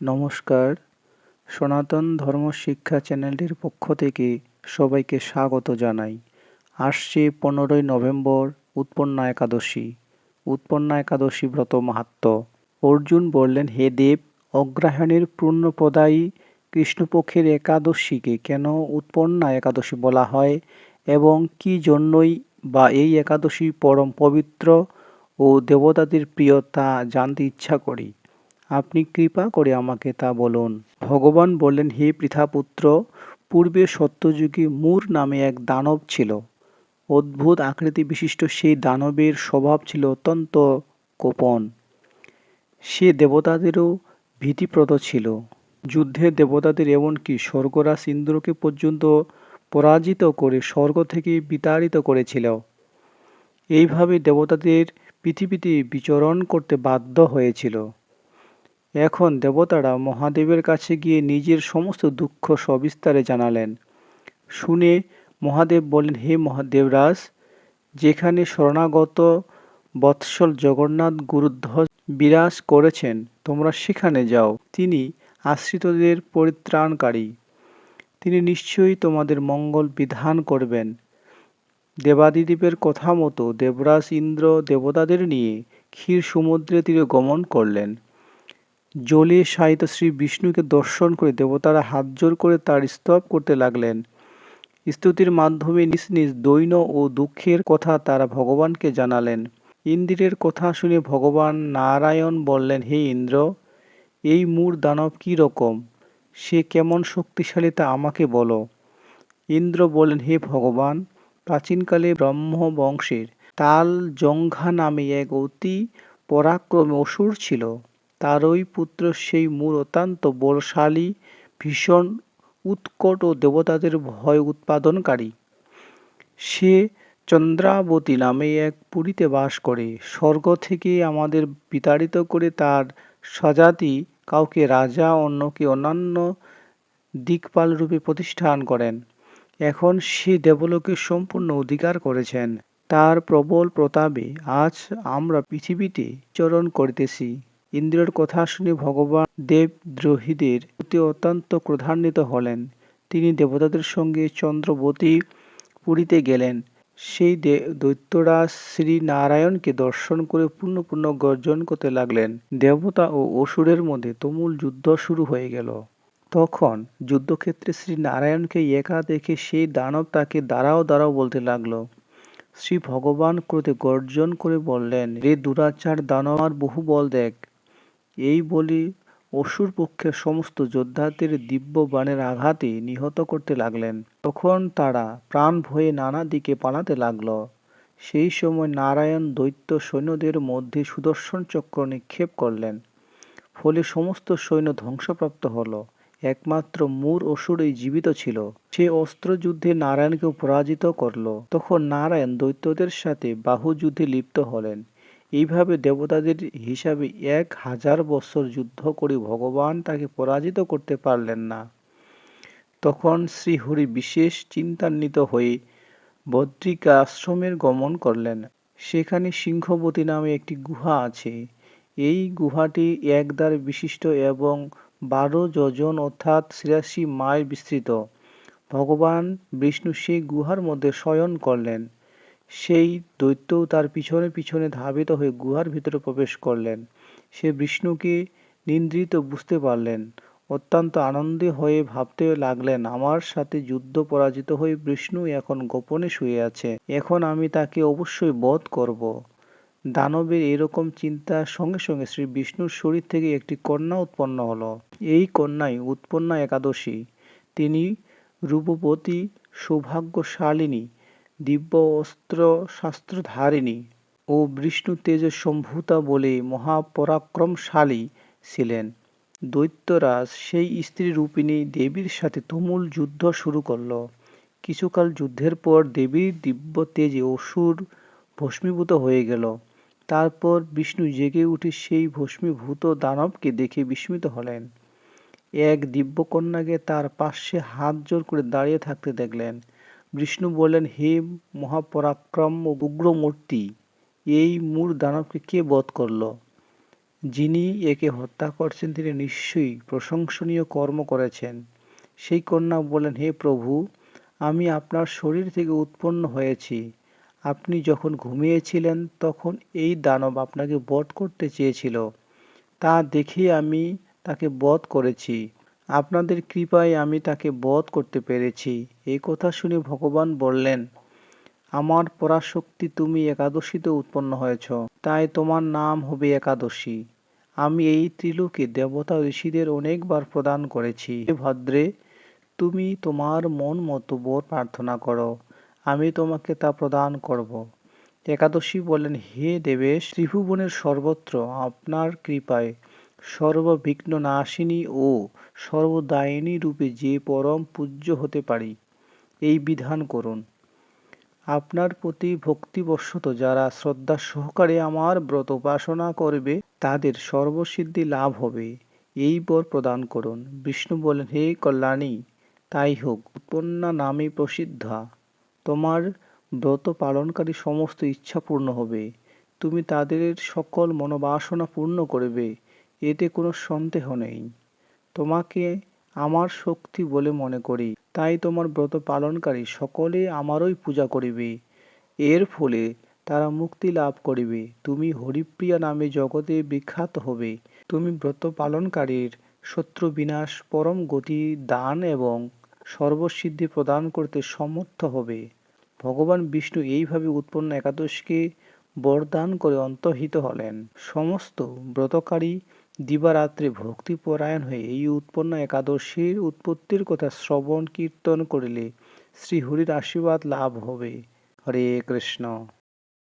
নমস্কার। সনাতন ধর্ম শিক্ষা চ্যানেলটির পক্ষ থেকে সবাইকে স্বাগত জানাই। আসছে পনেরোই নভেম্বর, উৎপন্না একাদশী। উৎপন্না একাদশী ব্রত মাহাত্ম। অর্জুন বললেন, হে দেব, অগ্রহায়ণের পূর্ণপ্রদায়ী কৃষ্ণপক্ষের একাদশীকে কেন উৎপন্না একাদশী বলা হয় এবং কি জন্যই বা এই একাদশী পরম পবিত্র ও দেবতাদের প্রিয় তা জানতে ইচ্ছা করি? আপনি কৃপা করে আমাকে তা বলুন। ভগবান বললেন, হে পৃথাপুত্র, পূর্বে সত্যযুগী মূর নামে এক দানব ছিল। অদ্ভুত আকৃতি বিশিষ্ট সেই দানবের স্বভাব ছিল অত্যন্ত গোপন। সে দেবতাদেরও ভীতিপ্রদ ছিল। যুদ্ধে দেবতাদের এমনকি স্বর্গরাজ ইন্দ্রকে পর্যন্ত পরাজিত করে স্বর্গ থেকে বিতাড়িত করেছিল। এইভাবে দেবতাদের পৃথিবীতে বিচরণ করতে বাধ্য হয়েছিল। এখন দেবতারা মহাদেবের কাছে গিয়ে নিজের সমস্ত দুঃখ সবিস্তারে জানালেন। শুনে মহাদেব বলেন হে মহাদেবরাজ, যেখানে শরণাগত বৎসল জগন্নাথ গুরুধ্বজ বিরাজ করেছেন, তোমরা সেখানে যাও। তিনি আশ্রিতদের পরিত্রাণকারী। তিনি নিশ্চয়ই তোমাদের মঙ্গল বিধান করবেন। দেবাদিদেবের কথা মতো দেবরাজ ইন্দ্র দেবতাদের নিয়ে ক্ষীর সমুদ্রে তীরে গমন করলেন। জলে সাহিত্য শ্রী বিষ্ণুকে দর্শন করে দেবতারা হাত জোর করে তার স্তব করতে লাগলেন। স্তুতির মাধ্যমে নিজ নিজ দৈন ও দুঃখের কথা তারা ভগবানকে জানালেন। ইন্দ্রের কথা শুনে ভগবান নারায়ণ বললেন, হে ইন্দ্র, এই মূর দানব কী রকম? সে কেমন শক্তিশালী তা আমাকে বলো। ইন্দ্র বললেন, হে ভগবান, প্রাচীনকালে ব্রহ্ম বংশের তাল জঙ্ঘা নামে এক অতি পরাক্রমী অসুর ছিল। তারই পুত্র সেই মূল অত্যন্ত বলশালী, ভীষণ উৎকট ও দেবতাদের ভয় উৎপাদনকারী। সে চন্দ্রাবতী নামে এক পুরীতে বাস করে। স্বর্গ থেকে আমাদের বিতাড়িত করে তার স্বজাতি কাউকে রাজা অন্যকে অন্যান্য দিকপাল রূপে প্রতিষ্ঠান করেন। এখন সে দেবলোকে সম্পূর্ণ অধিকার করেছেন। তার প্রবল প্রতাপে আজ আমরা পৃথিবীতে চরণ করিতেছি। ইন্দ্রের কথা শুনে ভগবান দেবদ্রোহীদের প্রতি অত্যন্ত ক্রোধান্বিত হলেন। তিনি দেবতাদের সঙ্গে চন্দ্রবতী পুরীতে গেলেন। সেই দৈত্যরাজ শ্রী নারায়ণকে দর্শন করে পূর্ণ পূর্ণ গর্জন করতে লাগলেন। দেবতা ও অসুরের মধ্যে তুমুল যুদ্ধ শুরু হয়ে গেল। তখন যুদ্ধক্ষেত্রে শ্রী নারায়ণকে একা দেখে সেই দানব তাকে দাঁড়াও দাঁড়াও বলতে লাগল। শ্রী ভগবান ক্রোধে গর্জন করে বললেন, রে দুরাচার দানব আর বহু বল দেখ। এই বলি অসুর পক্ষের সমস্ত যোদ্ধাদের দিব্য বাণের আঘাতে নিহত করতে লাগলেন। তখন তারা প্রাণ ভয়ে নানা দিকে পালাতে লাগল। সেই সময় নারায়ণ দৈত্য সৈন্যদের মধ্যে সুদর্শন চক্র নিক্ষেপ করলেন। ফলে সমস্ত সৈন্য ধ্বংসপ্রাপ্ত হলো। একমাত্র মূর অসুরই জীবিত ছিল। সে অস্ত্রযুদ্ধে নারায়ণকে পরাজিত করল। তখন নারায়ণ দৈত্যদের সাথে বাহু যুদ্ধে লিপ্ত হলেন। এইভাবে দেবতাদের হিসাবে এক হাজার বছর যুদ্ধ করে ভগবান তাকে পরাজিত করতে পারলেন না। তখন শ্রীহরি বিশেষ চিন্তান্বিত হয়ে বদ্রিকা আশ্রমের গমন করলেন। সেখানে সিংহবতী নামে একটি গুহা আছে। এই গুহাটি একদার বিশিষ্ট এবং বারো যজন অর্থাৎ ছিয়াশি মাইল বিস্তৃত। ভগবান বিষ্ণু সেই গুহার মধ্যে শয়ন করলেন। সেই দৈত্যও তার পিছনে পিছনে ধাবিত হয়ে গুহার ভিতরে প্রবেশ করলেন। সে বিষ্ণুকে নিন্দ্রিত বুঝতে পারলেন, অত্যন্ত আনন্দে হয়ে ভাবতে লাগলেন, আমার সাথে যুদ্ধ পরাজিত হয়ে বিষ্ণু এখন গোপনে শুয়ে আছে, এখন আমি তাকে অবশ্যই বধ করব। দানবের এরকম চিন্তার সঙ্গে সঙ্গে শ্রী বিষ্ণুর শরীর থেকে একটি কন্যা উৎপন্ন হলো। এই কন্যাই উৎপন্না একাদশী। তিনি রূপবতী, সৌভাগ্যশালিনী দিব্য অস্ত্র শাস্ত্রধারিণী ও বিষ্ণু তেজ সম্ভূতা বলে মহাপরাক্রমশালী ছিলেন। দৈত্যরাজ সেই স্ত্রী রূপিণী দেবীর সাথে তুমুল যুদ্ধ শুরু করল। কিছুকাল যুদ্ধের পর দেবীর দিব্য তেজে অসুর ভস্মীভূত হয়ে গেল। তারপর বিষ্ণু জেগে উঠে সেই ভস্মীভূত দানবকে দেখে বিস্মিত হলেন। এক দিব্যকন্যাকে তার পাশে হাত জোর করে দাঁড়িয়ে থাকতে দেখলেন। বিষ্ণু বললেন, হে মহাপরাক্রম ও উগ্রমূর্তি, এই মূর দানবকে কে বধ করল? যিনি একে হত্যা করছেন, তিনি নিশ্চয়ই প্রশংসনীয় কর্ম করেছেন। সেই কন্যা বলেন হে প্রভু, আমি আপনার শরীর থেকে উৎপন্ন হয়েছি। আপনি যখন ঘুমিয়েছিলেন, তখন এই দানব আপনাকে বধ করতে চেয়েছিল। তা দেখে আমি তাকে বধ করেছি। আপনাদের কৃপায় আমি তাকে বধ করতে পেরেছি। এই কথা শুনে ভগবান বললেন, আমার পরাশক্তি তুমি একাদশীতে উৎপন্ন হয়েছ, তাই তোমার নাম হবে একাদশী। আমি এই ত্রিলোকে দেবতা ঋষিদের অনেকবার প্রদান করেছি। ভদ্রে, তুমি তোমার মন মতো বর প্রার্থনা করো, আমি তোমাকে তা প্রদান করব। একাদশী বলেন হে দেবেশ, ত্রিভুবনের সর্বত্র আপনার কৃপায় সর্ববিঘ্ন নাশিনী ও সর্বদায়িনী রূপে যে পরম পূজ্য হতে পারি, এই বিধান করুন। আপনার প্রতি ভক্তিবশত যারা শ্রদ্ধা সহকারে আমার ব্রত উপাসনা করবে, তাদের সর্বসিদ্ধি লাভ হবে। এই বর প্রদান করুন। বিষ্ণু বলেন, হে কল্যাণী, তাই হোক, উৎপন্না নামে প্রসিদ্ধা। তোমার ব্রত পালনকারী সমস্ত ইচ্ছা পূর্ণ হবে। তুমি তাদের সকল মনোবাসনা পূর্ণ করবে। এতে কোনো সন্দেহ নেই। তোমাকে আমার শক্তি বলে মনে করি। তাই তোমার ব্রত পালনকারী সকলে আমারই পূজা করিবে। এর ফলে তারা মুক্তি লাভ করিবে। তুমি হরিপ্রিয়া নামে জগতে বিখ্যাত হবে। তুমি ব্রত পালনকারীর শত্রু বিনাশ, পরম গতি দান এবং সর্বসিদ্ধি প্রদান করতে সমর্থ হবে। ভগবান বিষ্ণু এইভাবে উৎপন্ন একাদশকে বরদান করে অন্তর্হিত হলেন। সমস্ত ব্রতকারী দিবারাত্রে ভক্তিপরায়ণ হয়ে এই উৎপন্ন একাদশীর উৎপত্তির কথা শ্রবণ কীর্তন করিলে শ্রীহরির আশীর্বাদ লাভ হবে। হরে কৃষ্ণ।